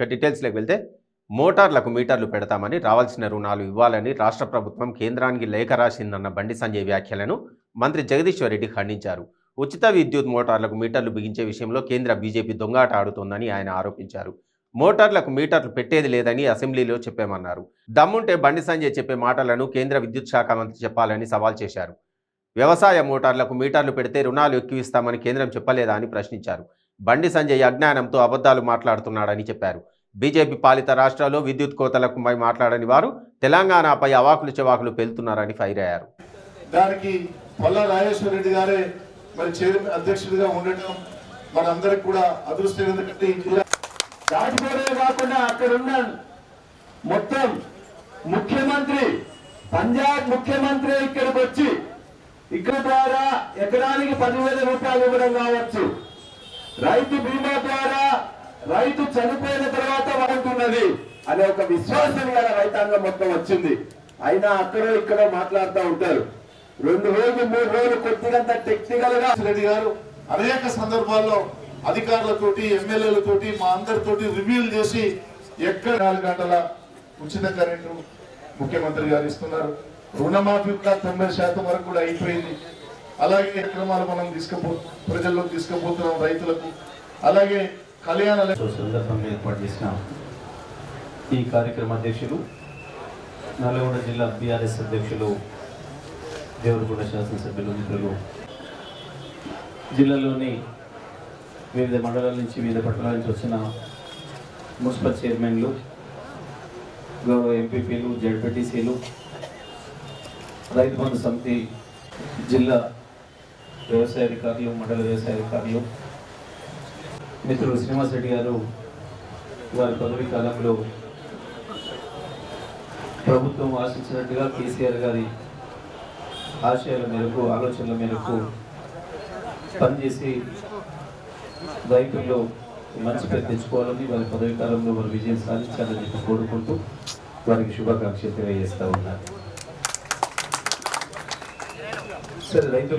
ఇక డీటెయిల్స్లోకి వెళ్తే మోటార్లకు మీటర్లు పెడతామని రావాల్సిన రుణాలు ఇవ్వాలని రాష్ట్ర ప్రభుత్వం కేంద్రానికి లేఖ రాసిందన్న బండి సంజయ్ వ్యాఖ్యలను మంత్రి జగదీశ్వర్ రెడ్డి ఖండించారు. ఉచిత విద్యుత్ మోటార్లకు మీటర్లు బిగించే విషయంలో కేంద్ర బీజేపీ దొంగాట ఆడుతోందని ఆయన ఆరోపించారు. మోటార్లకు మీటర్లు పెట్టేది లేదని అసెంబ్లీలో చెప్పామన్నారు. దమ్ముంటే బండి సంజయ్ చెప్పే మాటలను కేంద్ర విద్యుత్ శాఖ మంత్రి చెప్పాలని సవాల్ చేశారు. వ్యవసాయ మోటార్లకు మీటర్లు పెడితే రుణాలు ఎక్కువిస్తామని కేంద్రం చెప్పలేదా అని ప్రశ్నించారు. బండి సంజయ్ అజ్ఞానంతో అబద్ధాలు మాట్లాడుతున్నాడని చెప్పారు. బీజేపీ పాలిత రాష్ట్రాల్లో విద్యుత్ కోతలకు మాట్లాడని వారు తెలంగాణపై అవాకులు చెవాకులు పెళ్తున్నారని ఫైర్ అయ్యారు. దానికి పల్లా రాజేశ్వర రెడ్డి గారే మరి చైర్మన్ అధ్యక్షుడిగా ఉండటం మనందరికి కూడా అదృష్టం. ఎందుకంటే ఈ జిల్లా రాజకీయాలే కాకుండా అక్కడ ఉన్న మొత్తం ముఖ్యమంత్రి పంజాబ్ ముఖ్యమంత్రి ఇక్కడికి వచ్చి ఇక్కడ ద్వారా ఎకరానికి పదివేల రూపాయలు ఇవ్వడం కావచ్చు. రైతు బీమా ద్వారా రైతు చనిపోయిన తర్వాత వాడుతున్నది అనే ఒక విశ్వాసం గల రైతాంగం మొత్తం వచ్చింది. అయినా అక్కడో ఇక్కడ మాట్లాడుతూ ఉంటారు. రెండు రోజులు మూడు రోజులు కొద్దిగంత టెక్నికల్గా రెడ్డి గారు అనేక సందర్భాల్లో అధికారులతోటి ఎమ్మెల్యేలతోటి మా అందరితోటి రివ్యూలు చేసి ఎక్కడ నాలుగు గంటల ఉచిత కరెంటు ముఖ్యమంత్రి గారు ఇస్తున్నారు. రుణమాఫీ కూడా తొంభై శాతం వరకు కూడా అయిపోయింది. అలాగే అక్రమాలు మనం తీసుకుపో ప్రజల్లోకి తీసుకుపోతున్నాం రైతులకు అలాగే కళ్యాణ సందర్భంగా ఏర్పాటు చేసిన ఈ కార్యక్రమ అధ్యక్షులు నల్గొండ జిల్లా బీఆర్ఎస్ అధ్యక్షులు దేవరకొండ శాసనసభ్యులు మిత్రులు. జిల్లాలోని వివిధ మండలాల నుంచి వివిధ పట్టణాల నుంచి వచ్చిన మున్సిపల్ చైర్మన్లు గౌరవ ఎంపీపీలు జడ్పీటీసీలు రైతు బంధు సమితి జిల్లా వ్యవసాయ అధికారులు మండల వ్యవసాయ అధికారులు మిత్రులు శ్రీనివాస్ రెడ్డి గారు వారి పదవి కాలంలో ప్రభుత్వం ఆశించినట్టుగా కేసీఆర్ గారి ఆశయాల మేరకు ఆలోచనల మేరకు పనిచేసి రైతుల్లో మంచి పేరు తెచ్చుకోవాలని వారి పదవి కాలంలో వారు విజయం సాధించాలని చెప్పి కోరుకుంటూ వారికి శుభాకాంక్షలు తెలియజేస్తూ ఉన్నారు సరే రైతు